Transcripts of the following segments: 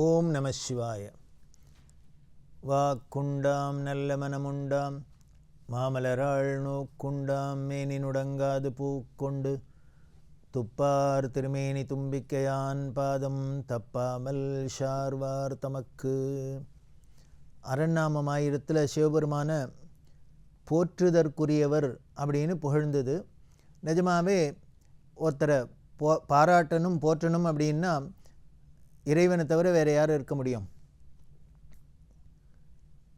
ஓம் நம சிவாய. வாக்குண்டாம் நல்ல மனமுண்டாம். மாமலராள் நோக்குண்டாம் மேனி நுடங்காது பூக்கொண்டு. துப்பார் திருமேனி தும்பிக்கையான் பாதம் தப்பாமல் ஷார்வார் தமக்கு. அரண்நாமமாயிரத்தில் சிவபெருமான போற்றுதற்குரியவர் அப்படின்னு புகழ்ந்தது. நிஜமாவே ஒருத்தரை போ பாராட்டணும் போற்றணும் அப்படின்னா இறைவனை தவிர வேறு யாரும் இருக்க முடியும்.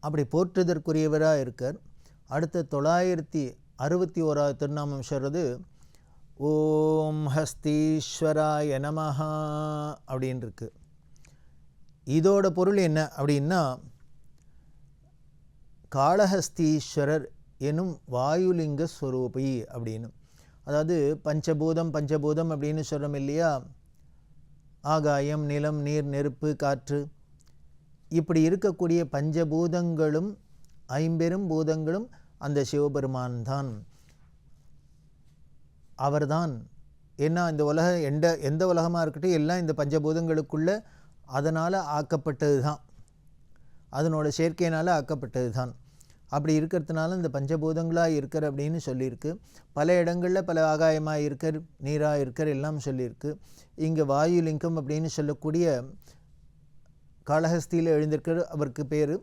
அப்படி போற்றுதற்குரியவராக இருக்கார். அடுத்த தொள்ளாயிரத்தி அறுபத்தி ஓராவது திருநாமம் சொல்கிறது ஓம் ஹஸ்தீஸ்வராய நமஹா அப்படின்னு இருக்கு இதோட பொருள் என்ன அப்படின்னா காளஹஸ்தீஸ்வரர் எனும் வாயுலிங்க ஸ்வரூபி அப்படின்னு. அதாவது பஞ்சபூதம் பஞ்சபூதம் அப்படின்னு சொல்கிறோம் இல்லையா? ஆகாயம் நிலம் நீர் நெருப்பு காற்று. இப்படி இருக்கக்கூடிய பஞ்சபூதங்களும் ஐம்பெரும் பூதங்களும் அந்த சிவபெருமான் தான். அவர்தான். ஏன்னா இந்த உலக எந்த எந்த உலகமாக இருக்கட்டும் எல்லாம் இந்த பஞ்சபூதங்களுக்குள்ள அதனால் ஆக்கப்பட்டது தான் அதனோட சேர்க்கையினால் ஆக்கப்பட்டது தான் அப்படி இருக்கிறதுனால இந்த பஞ்சபூதங்களாக இருக்கிற அப்படின்னு சொல்லியிருக்கு. பல இடங்களில் பல ஆகாயமாக இருக்கர் நீராக இருக்கர் எல்லாம் சொல்லியிருக்கு. இங்கே வாயு லிங்கம் அப்படின்னு சொல்லக்கூடிய காளஹஸ்தியில் எழுந்திருக்கிற அவருக்கு பேர்.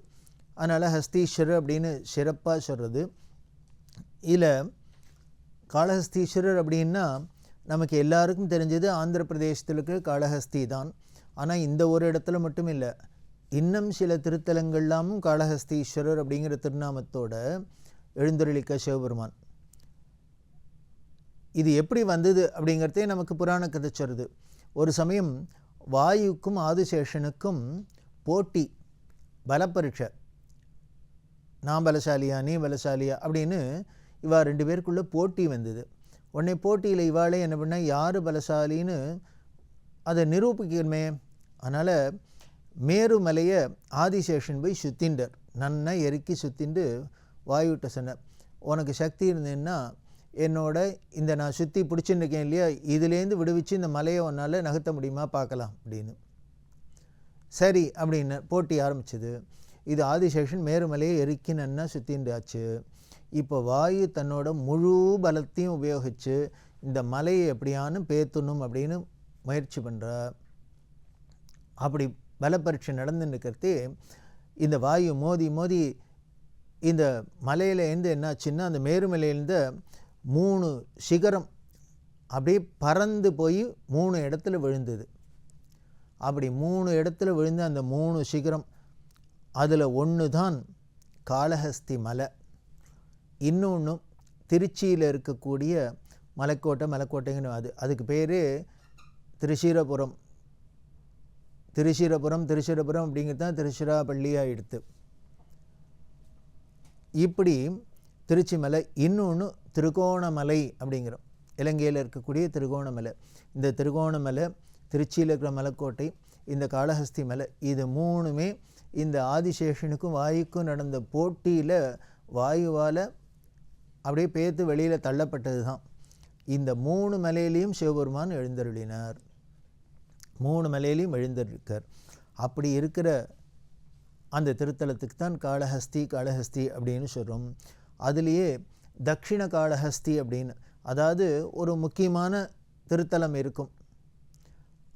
அதனால் ஹஸ்தீஸ்வரர் அப்படின்னு சிறப்பாக சொல்கிறது இதில் காளஹஸ்தீஸ்வரர் அப்படின்னா நமக்கு எல்லாருக்கும் தெரிஞ்சது ஆந்திர பிரதேசத்தில் இருக்கிற காளஹஸ்தி தான். ஆனால் இந்த ஒரு இடத்துல மட்டும் இல்லை. இன்னும் சில திருத்தலங்கள்லாமும் காளஹஸ்தீஸ்வரர் அப்படிங்கிற திருநாமத்தோட எழுந்தருளிக்க சிவபெருமான். இது எப்படி வந்தது அப்படிங்கிறதே நமக்கு புராண கதை சொல்லுது. ஒரு சமயம் வாயுக்கும் ஆதிசேஷனுக்கும் போட்டி பலப்பரீட்சை. நான் பலசாலியா நீ பலசாலியா அப்படின்னு இவா ரெண்டு பேருக்குள்ளே போட்டி வந்தது. உடனே போட்டியில் இவாளே என்ன பண்ண யார் பலசாலின்னு அதை நிரூபிக்கணுமே. அதனால் மேருமலையை ஆதிசேஷன் போய் சுத்தின்றார். நன்னா எருக்கி சுத்திண்டு வாயுட்ட சொன்னார். உனக்கு சக்தி இருந்ததுன்னா என்னோட இந்த நான் சுற்றி பிடிச்சிருக்கேன் இல்லையா இதுலேருந்து விடுவிச்சு இந்த மலையை உன்னால் நகர்த்த முடியுமா பார்க்கலாம் அப்படின்னு. சரி அப்படின்னு போட்டி ஆரம்பிச்சது. இது ஆதிசேஷன் மேருமலையை எருக்கி நன்னா சுத்தின்றாச்சு. இப்போ வாயு தன்னோட முழு பலத்தையும் உபயோகித்து இந்த மலையை எப்படியானு பேத்தணும் அப்படின்னு முயற்சி பண்ணுறா அப்படி பலப்பரீட்சை நடந்துன்னு இந்த வாயு மோதி மோதி இந்த மலையிலேருந்து என்னாச்சுன்னா அந்த மேருமலையிலேருந்து மூணு சிகரம் அப்படியே பறந்து போய் மூணு இடத்துல விழுந்தது. அப்படி மூணு இடத்துல விழுந்த அந்த மூணு சிகரம் அதில் ஒன்று தான் காளஹஸ்தி மலை. இன்னொன்று திருச்சியில் இருக்கக்கூடிய மலைக்கோட்டை மலைக்கோட்டைங்கன்னு அது அதுக்கு பேர் திருச்சீரபுரம். திருச்சிரபுரம் திருச்சிரபுரம் அப்படிங்கிறது தான் திருச்சிராப்பள்ளியாக எடுத்து இப்படி திருச்சி மலை இன்னொன்று திருகோணமலை அப்படிங்கிறோம். இலங்கையில் இருக்கக்கூடிய திருகோணமலை. இந்த திருகோணமலை திருச்சியில் இருக்கிற மலைக்கோட்டை இந்த காளஹஸ்தி மலை இது மூணுமே இந்த ஆதிசேஷனுக்கும் வாயுக்கும் நடந்த போட்டியில் வாயுவால் அப்படியே பேத்து வெளியில் தள்ளப்பட்டது தான் இந்த மூணு மலையிலையும் சிவபெருமான் எழுந்தருளினார். மூணு மலையிலையும் எழுந்திருக்கார். அப்படி இருக்கிற அந்த திருத்தலத்துக்கு தான் காளஹஸ்தி காளஹஸ்தி அப்படின்னு சொல்கிறோம் அதுலேயே தக்ஷிண காளஹஸ்தி அப்படின்னு அதாவது ஒரு முக்கியமான திருத்தலம் இருக்கும்.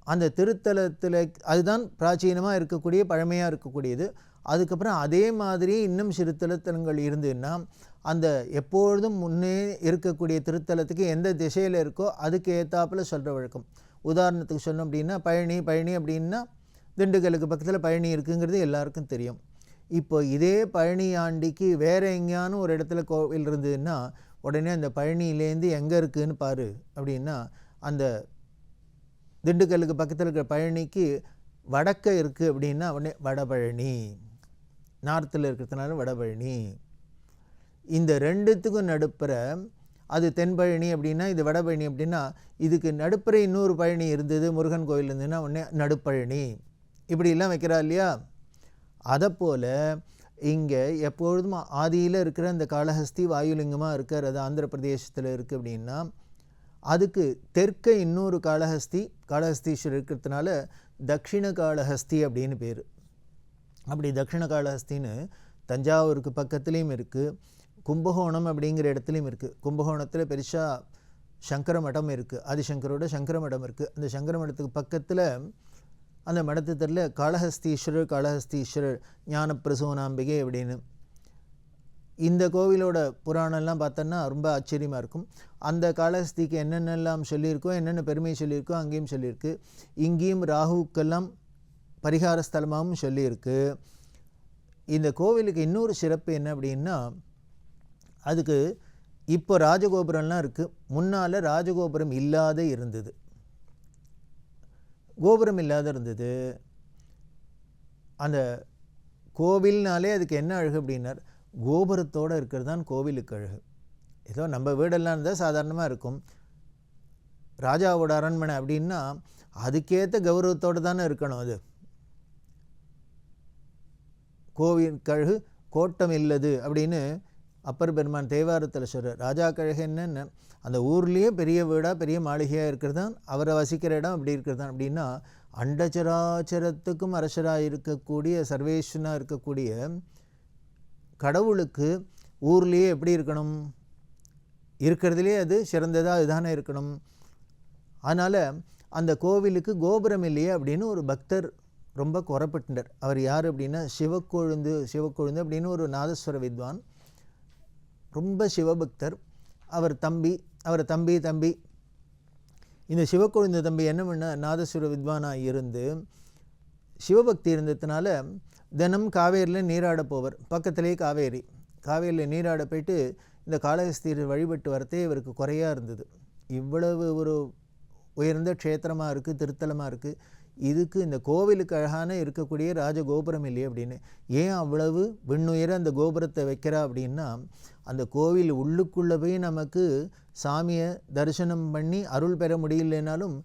அந்த திருத்தலத்தில் அதுதான் பிராச்சீனமாக இருக்கக்கூடிய பழமையாக இருக்கக்கூடியது. அதுக்கப்புறம் அதே மாதிரி இன்னும் சிறு திருத்தலங்கள் இருந்ததுன்னா அந்த எப்பொழுதும் முன்னே இருக்கக்கூடிய திருத்தலத்துக்கு எந்த திசையில் இருக்கோ அதுக்கு ஏற்றாப்பில் சொல்கிற வழக்கம். உதாரணத்துக்கு சொன்னோம் அப்படின்னா பழனி பழனி அப்படின்னா திண்டுக்கலுக்கு பக்கத்தில் பழனி இருக்குங்கிறது எல்லாருக்கும் தெரியும். இப்போ இதே பழனி ஆண்டிக்கு வேறு எங்கேயானு ஒரு இடத்துல கோவில் இருந்ததுன்னா உடனே அந்த பழனியிலேருந்து எங்கே இருக்குதுன்னு பாரு அப்படின்னா அந்த திண்டுக்கல்லுக்கு பக்கத்தில் இருக்கிற பழனிக்கு வடக்க இருக்குது அப்படின்னா உடனே வடபழனி. நார்த்தில் இருக்கிறதுனால வடபழனி. இந்த ரெண்டுத்துக்கும் நடுப்புற அது தென்பழனி அப்படின்னா இது வடபழனி அப்படின்னா இதுக்கு நடுப்புற இன்னொரு பழனி இருந்தது முருகன் கோயில் இருந்ததுன்னா உடனே நடுப்பழனி. இப்படிலாம் வைக்கிறா இல்லையா? அதை போல் இங்கே எப்பொழுதும் ஆதியில் இருக்கிற அந்த காளஹஸ்தி வாயுலிங்கமாக இருக்கார் அது ஆந்திர பிரதேசத்தில் இருக்குது அப்படின்னா அதுக்கு தெற்க இன்னொரு காளஹஸ்தி காளஹஸ்தீஸ்வரர் இருக்கிறதுனால தக்ஷிண காளஹஸ்தி அப்படின்னு பேர். அப்படி தக்ஷிண காளஹஸ்தின்னு தஞ்சாவூருக்கு பக்கத்துலேயும் இருக்குது கும்பகோணம் அப்படிங்கிற இடத்துலையும் இருக்குது கும்பகோணத்தில் பெருசாக சங்கர மடம் இருக்குது ஆதிசங்கரோட சங்கர மடம் இருக்குது அந்த சங்கர மடத்துக்கு பக்கத்தில் அந்த மடத்து தெரியல காளஹஸ்தீஸ்வரர் காளஹஸ்தீஸ்வரர் ஞான அப்படின்னு. இந்த கோவிலோட புராணம்லாம் பார்த்தோன்னா ரொம்ப ஆச்சரியமாக இருக்கும். அந்த காளஹஸ்திக்கு என்னென்னலாம் சொல்லியிருக்கோ என்னென்ன பெருமை சொல்லியிருக்கோ அங்கேயும் சொல்லியிருக்கு. இங்கேயும் ராகுக்கெல்லாம் பரிகார ஸ்தலமாகவும் சொல்லியிருக்கு. இந்த கோவிலுக்கு இன்னொரு சிறப்பு என்ன அப்படின்னா அதுக்கு இப்போ ராஜகோபுரம்லாம் இருக்குது முன்னால் ராஜகோபுரம் இல்லாத இருந்தது. கோபுரம் இல்லாத இருந்தது. அந்த கோவில்னாலே அதுக்கு என்ன அழகு அப்படின்னார்? கோபுரத்தோடு இருக்கிறது தான் கோவிலுக்கு அழகு. ஏதோ நம்ம வீடெல்லாம் இருந்தால் சாதாரணமாக இருக்கும். ராஜாவோட அரண்மனை அப்படின்னா அதுக்கேற்ற கௌரவத்தோடு தானே இருக்கணும் அது. கோவில் கழகு கோட்டம் இல்லது அப்படின்னு அப்பர் பெருமான் தேவாரத்தில் சொல்கிறார் ராஜா கழக என்னென்ன அந்த ஊர்லேயே பெரிய வீடாக பெரிய மாளிகையாக இருக்கிறது தான் அவரை வசிக்கிற இடம் அப்படி இருக்கிறது தான். அப்படின்னா அண்டச்சராச்சரத்துக்கும் அரசராக இருக்கக்கூடிய சர்வேஷனாக இருக்கக்கூடிய கடவுளுக்கு ஊர்லேயே எப்படி இருக்கணும்? இருக்கிறதுலே அது சிறந்ததாக இதுதானே இருக்கணும்? அதனால் அந்த கோவிலுக்கு கோபுரம் இல்லையே அப்படின்னு ஒரு பக்தர் ரொம்ப குறப்பட்டார் அவர் யார் அப்படின்னா சிவக்கொழுந்து சிவக்கொழுந்து அப்படின்னு ஒரு நாதஸ்வர வித்வான். ரொம்ப சிவபக்தர். அவர் தம்பி அவர் தம்பி தம்பி. இந்த சிவக்கொழுந்து தம்பி என்ன பண்ண நாதஸ்வர வித்வானாக இருந்து சிவபக்தி இருந்ததுனால தினம் காவேரியில் நீராட போவர். பக்கத்திலே காவேரி. காவேரியில் நீராட போயிட்டு இந்த காளஹஸ்தீர் வழிபட்டு வரத்தே இவருக்கு குறையாக இருந்தது. இவ்வளவு ஒரு உயர்ந்த க்ஷேத்திரமாக இருக்குது திருத்தலமாக இருக்குது இதுக்கு இந்த கோவிலுக்கு அழகான இருக்கக்கூடிய ராஜகோபுரம் இல்லையே அப்படின்னு. ஏன் அவ்வளவு விண்ணுயர அந்த கோபுரத்தை வைக்கிறா அப்படின்னா அந்த கோவில் உள்ளுக்குள்ளே போய் நமக்கு சாமியை தரிசனம் பண்ணி அருள் பெற முடியலனாலும்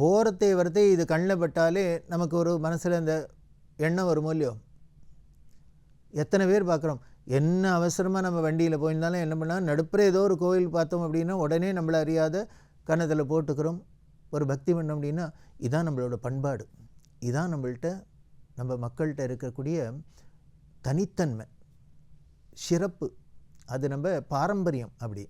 போகிறத்தை வரத்தே இது கண்ணில் பட்டாலே நமக்கு ஒரு மனசில் அந்த எண்ணம் வருமோ இல்லையோ? எத்தனை பேர் பார்க்குறோம் என்ன அவசரமாக நம்ம வண்டியில் போயிருந்தாலும் என்ன பண்ணால் நடுப்புற ஏதோ ஒரு கோவில் பார்த்தோம் அப்படின்னா உடனே நம்மளை அறியாத கன்னத்தில் போட்டுக்கிறோம். ஒரு பக்தி பண்ணோம் அப்படின்னா இதான் நம்மளோட பண்பாடு. இதான் நம்மள்கிட்ட நம்ம மக்கள்கிட்ட இருக்கக்கூடிய தனித்தன்மை சிறப்பு. அது நம்ம பாரம்பரியம் அப்படி.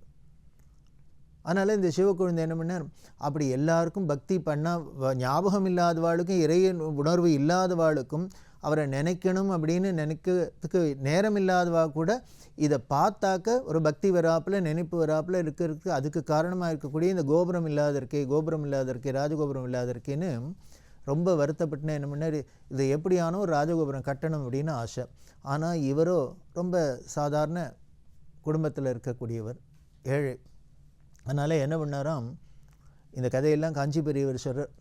அதனால் இந்த சிவக்குழந்தை என்ன பண்ணார்? அப்படி எல்லாருக்கும் பக்தி பண்ணால் ஞாபகம் இல்லாதவாளுக்கும் இறைய உணர்வு இல்லாதவாளுக்கும் அவரை நினைக்கணும் அப்படின்னு நினைக்கிறதுக்கு நேரம் இல்லாதவா கூட இதை பார்த்தாக்க ஒரு பக்தி வராப்பில் நினைப்பு வராப்பில் இருக்கிறதுக்கு அதுக்கு காரணமாக இருக்கக்கூடிய இந்த கோபுரம் இல்லாத இருக்கே கோபுரம் இல்லாத இருக்கே ராஜகோபுரம் இல்லாத இருக்கேன்னு ரொம்ப வருத்தப்பட்டுனேன் என்ன பண்ணார் இதை எப்படியானோ ஒரு ராஜகோபுரம் கட்டணும் அப்படின்னு ஆசை. ஆனால் இவரோ ரொம்ப சாதாரண குடும்பத்தில் இருக்கக்கூடியவர் ஏழை. அதனால் என்ன பண்ணாராம் இந்த கதையெல்லாம் காஞ்சி பெரியவர் சொல்கிறார்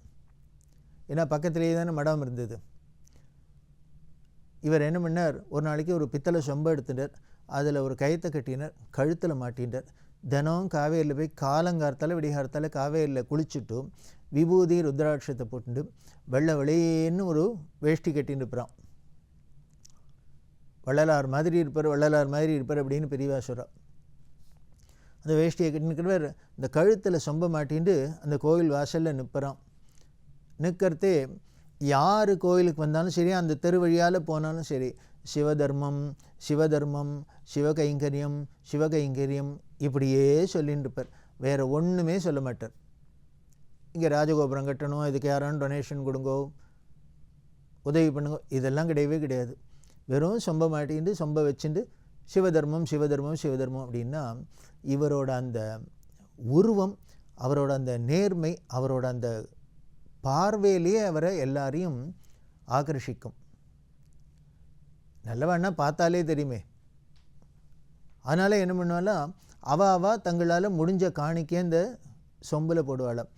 ஏன்னா பக்கத்துலேயே தானே மடம் இருந்தது. இவர் என்ன பண்ணார்? ஒரு நாளைக்கு ஒரு பித்தளை சொம்ப எடுத்துட்டார். அதில் ஒரு கயத்தை கட்டினார். கழுத்தில் மாட்டின்றார் தினம் காவேரியில் போய் காலங்காரத்தால் விடிகாரத்தால் காவேரியில் குளிச்சுட்டு விபூதி ருத்ராட்சத்தை போட்டுட்டு வெள்ளை வெளியேன்னு ஒரு வேஷ்டி கட்டின்னு இருப்பான் வள்ளலார் மாதிரி இருப்பார் வள்ளலார் மாதிரி இருப்பார் அப்படின்னு பெரியவா சொல்கிறா அந்த வேஷ்டியை கட்டினுக்கிறவர் இந்த கழுத்தில் சொம்ப மாட்டின்ட்டு அந்த கோவில் வாசலில் நிற்பறான் நிற்கிறதே யார் கோயிலுக்கு வந்தாலும் சரி அந்த தெரு வழியால் போனாலும் சரி சிவதர்மம் சிவதர்மம் சிவகைங்கரியம் சிவகைங்கரியம் இப்படியே சொல்லின்னு இருப்பார். வேறு ஒன்றுமே சொல்ல மாட்டார். இங்கே ராஜகோபுரம் கட்டணும் இதுக்கு யாராலும் டொனேஷன் கொடுங்கோ உதவி பண்ணுங்க இதெல்லாம் கிடையவே கிடையாது. வெறும் சொம்ப மாட்டிக்கிட்டு சொம்ப வச்சுட்டு சிவதர்மம் சிவதர்மம் சிவதர்மம் அப்படின்னா இவரோட அந்த உருவம் அவரோட அந்த நேர்மை அவரோட அந்த பார்வையிலேயே அவரை எல்லாரையும் ஆகர்ஷிக்கும். நல்லவண்ணா பார்த்தாலே தெரியுமே. அதனால் என்ன பண்ணுவாலாம் அவ அவ தங்களால் முடிஞ்ச காணிக்கே இந்த சொம்பில் போடுவாளாம்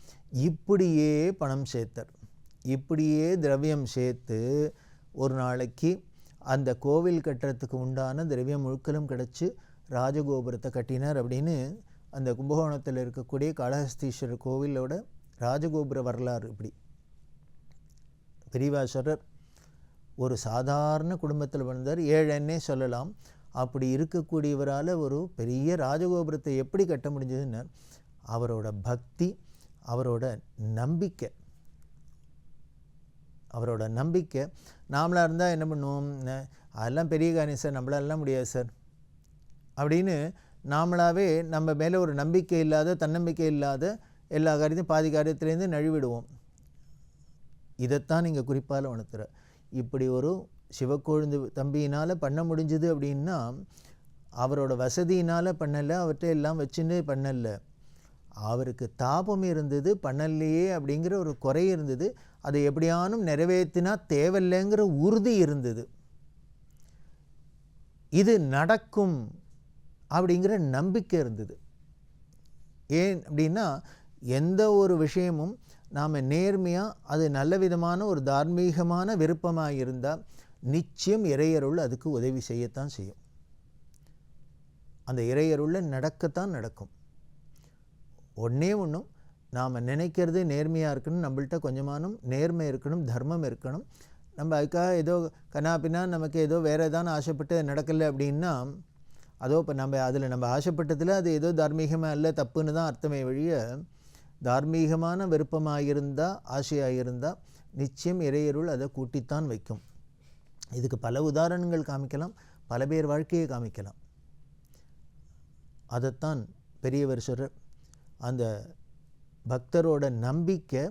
இப்படியே பணம் சேர்த்தார் இப்படியே திரவியம் சேர்த்து ஒரு நாளைக்கு அந்த கோவில் கட்டுறதுக்கு உண்டான திரவியம் முழுக்கலும் கிடச்சி ராஜகோபுரத்தை கட்டினார் அப்படின்னு அந்த கும்பகோணத்தில் இருக்கக்கூடிய காளஹஸ்தீஸ்வரர் கோவிலோட ராஜகோபுர வரலாறு இப்படி. பெரியவாசரர் ஒரு சாதாரண குடும்பத்தில் வந்தார் ஏழைன்னே சொல்லலாம். அப்படி இருக்கக்கூடியவரால் ஒரு பெரிய ராஜகோபுரத்தை எப்படி கட்ட முடிஞ்சதுன்னு அவரோட பக்தி அவரோட நம்பிக்கை அவரோட நம்பிக்கை. நாமளாக இருந்தால் என்ன பண்ணுவோம்? அதெல்லாம் பெரிய காரியம் சார் நம்மளாலாம் முடியாது சார். அப்படின்னு நாமளாகவே நம்ம மேலே ஒரு நம்பிக்கை இல்லாத தன்னம்பிக்கை இல்லாத எல்லா காரியத்தையும் பாதி காரியத்திலேருந்து நழுவிடுவோம். இதைத்தான் நீங்கள் குறிப்பால் உணர்த்துற. இப்படி ஒரு சிவக்கொழுந்து தம்பியினால் பண்ண முடிஞ்சுது அப்படின்னா அவரோட வசதியினால் பண்ணலை அவர்கிட்ட எல்லாம் வச்சுன்னு பண்ணலை. அவருக்கு தாபம் இருந்தது பண்ணலையே அப்படிங்கிற ஒரு குறை இருந்தது. அதை எப்படியானும் நிறைவேற்றினா தேவையில்லைங்கிற உறுதி இருந்தது. இது நடக்கும் அப்படிங்கிற நம்பிக்கை இருந்தது. ஏன் அப்படின்னா எந்த ஒரு விஷயமும் நாம் நேர்மையாக அது நல்ல விதமான ஒரு தார்மீகமான விருப்பமாக இருந்தால் நிச்சயம் இறையருள் அதுக்கு உதவி செய்யத்தான் செய்யும். அந்த இறையருளில் நடக்கத்தான் நடக்கும். ஒன்றே ஒன்றும் நாம் நினைக்கிறது நேர்மையாக இருக்கணும் நம்மள்ட்ட கொஞ்சமானும் நேர்மை இருக்கணும் தர்மம் இருக்கணும். நம்ம அதுக்காக ஏதோ கனாப்பினா நமக்கு ஏதோ வேறு ஏதாவது ஆசைப்பட்டு நடக்கலை அப்படின்னா அதோ இப்போ நம்ம அதில் நம்ம ஆசைப்பட்டதில் அது ஏதோ தார்மீகமாக இல்லை தப்புன்னு தான் அர்த்தமே வழிய தார்மீகமான விருப்பமாக இருந்தால் ஆசையாக இருந்தால் நிச்சயம் இறையருள் அதை கூட்டித்தான் வைக்கும். இதுக்கு பல உதாரணங்கள் காமிக்கலாம் பல பேர் வாழ்க்கையை காமிக்கலாம். அதைத்தான் பெரியவர் சொல்கிற அந்த பக்தரோட நம்பிக்கை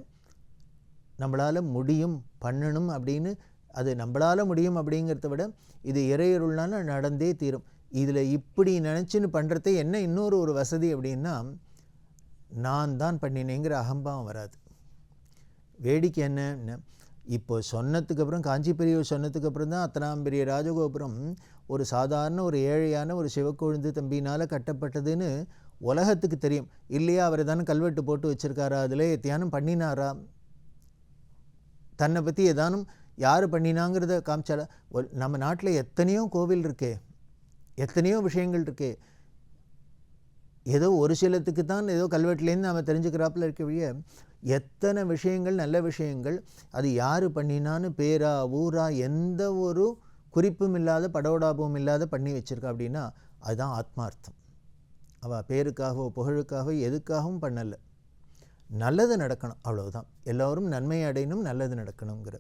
நம்மளால் முடியும் பண்ணணும் அப்படின்னு அது நம்மளால் முடியும் அப்படிங்கிறத விட இது இறையருள்னால நடந்தே தீரும். இதில் இப்படி நினச்சின்னு பண்ணுறது என்ன இன்னொரு ஒரு வசதி அப்படின்னா நான் தான் பண்ணினேங்கிற அகம்பாவம் வராது. வேடிக்கை என்னன்னு இப்போ சொன்னதுக்கு அப்புறம் காஞ்சி பெரியவர் சொன்னதுக்கு அப்புறம் தான் அத்தனாம் பெரிய ராஜகோபுரம் ஒரு சாதாரண ஒரு ஏழையான ஒரு சிவக்கொழுந்து தம்பினால் கட்டப்பட்டதுன்னு உலகத்துக்கு தெரியும். இல்லையா? அவர் தானே கல்வெட்டு போட்டு வச்சிருக்காரா? அதில் தியானம் பண்ணினாரா? தன்னை பற்றி ஏதானும் யார் பண்ணினாங்கிறத காமிச்சாலா நம்ம நாட்டில் எத்தனையோ கோவில் இருக்கே எத்தனையோ விஷயங்கள் இருக்கே ஏதோ ஒரு சிலத்துக்கு தான் ஏதோ கல்வெட்டுலேருந்து நம்ம தெரிஞ்சுக்கிறாப்புல இருக்கக்கூடிய எத்தனை விஷயங்கள் நல்ல விஷயங்கள் அது யார் பண்ணினான்னு பேரா ஊரா எந்த ஒரு குறிப்பும் இல்லாத படோடாபமும் இல்லாத பண்ணி வச்சுருக்கா அப்படின்னா அதுதான் ஆத்மார்த்தம். அவள் பேருக்காகவோ புகழுக்காகவோ எதுக்காகவும் பண்ணலை. நல்லது நடக்கணும் அவ்வளவுதான். எல்லோரும் நன்மை அடையணும் நல்லது நடக்கணுங்கிற.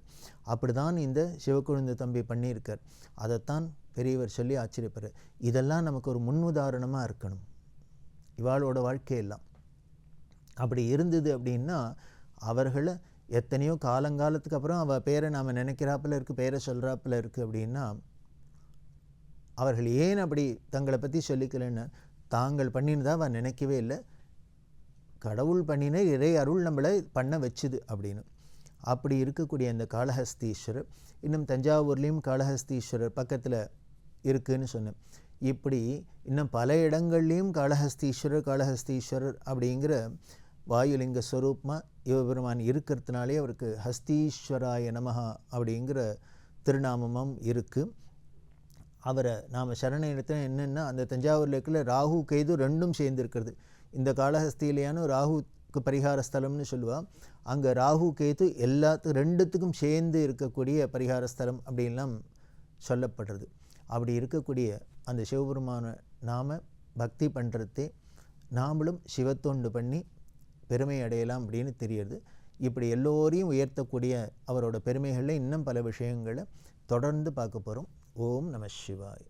அப்படி தான் இந்த சிவக்குழுந்து தம்பி பண்ணியிருக்கார். அதைத்தான் பெரியவர் சொல்லி ஆச்சரியப்படுற இதெல்லாம் நமக்கு ஒரு முன் உதாரணமாக இருக்கணும். இவாளோட வாழ்க்கையெல்லாம் அப்படி இருந்தது அப்படின்னா அவர்களை எத்தனையோ காலங்காலத்துக்கு அப்புறம் அவள் பேரை நாம் நினைக்கிறாப்புல இருக்குது பேரை சொல்கிறாப்புல இருக்குது அப்படின்னா அவர்கள் ஏன் அப்படி தங்களை பற்றி சொல்லிக்கலைன்னு தாங்கள் பண்ணினதாக அவள் நினைக்கவே இல்லை. கடவுள் பண்ணின இறை அருள் நம்மளை பண்ண வச்சுது அப்படின்னு. அப்படி இருக்கக்கூடிய அந்த காளஹஸ்தீஸ்வரர் இன்னும் தஞ்சாவூர்லேயும் காளஹஸ்தீஸ்வரர் பக்கத்தில் இருக்குதுன்னு சொன்னேன். இப்படி இன்னும் பல இடங்கள்லேயும் காளஹஸ்தீஸ்வரர் காளஹஸ்தீஸ்வரர் அப்படிங்கிற வாயுலிங்க ஸ்வரூபமாக சிவபெருமான் இருக்கிறதுனாலே அவருக்கு ஹஸ்தீஸ்வராய நமகா அப்படிங்கிற திருநாமமும் இருக்குது அவரை நாம் சரணடைத்தில் என்னென்னா அந்த தஞ்சாவூரில் இருக்கிற ராகு கேது ரெண்டும் சேர்ந்துருக்கிறது. இந்த காலஹஸ்தியிலேயானும் ராகுக்கு பரிகார ஸ்தலம்னு சொல்லுவாள் அங்கே ராகு கேது எல்லாத்து ரெண்டுத்துக்கும் சேர்ந்து இருக்கக்கூடிய பரிகார ஸ்தலம் அப்படின்லாம் சொல்லப்படுறது. அப்படி இருக்கக்கூடிய அந்த சிவபெருமான நாம் பக்தி பண்ணுறதே நாமளும் சிவத்தொண்டு பண்ணி பெருமை அடையலாம் அப்படின்னு தெரியுது. இப்படி எல்லோரையும் உயர்த்தக்கூடிய அவரோட பெருமைகளில் இன்னும் பல விஷயங்களை தொடர்ந்து பார்க்க போகிறோம் ஓம் நம சிவாய்.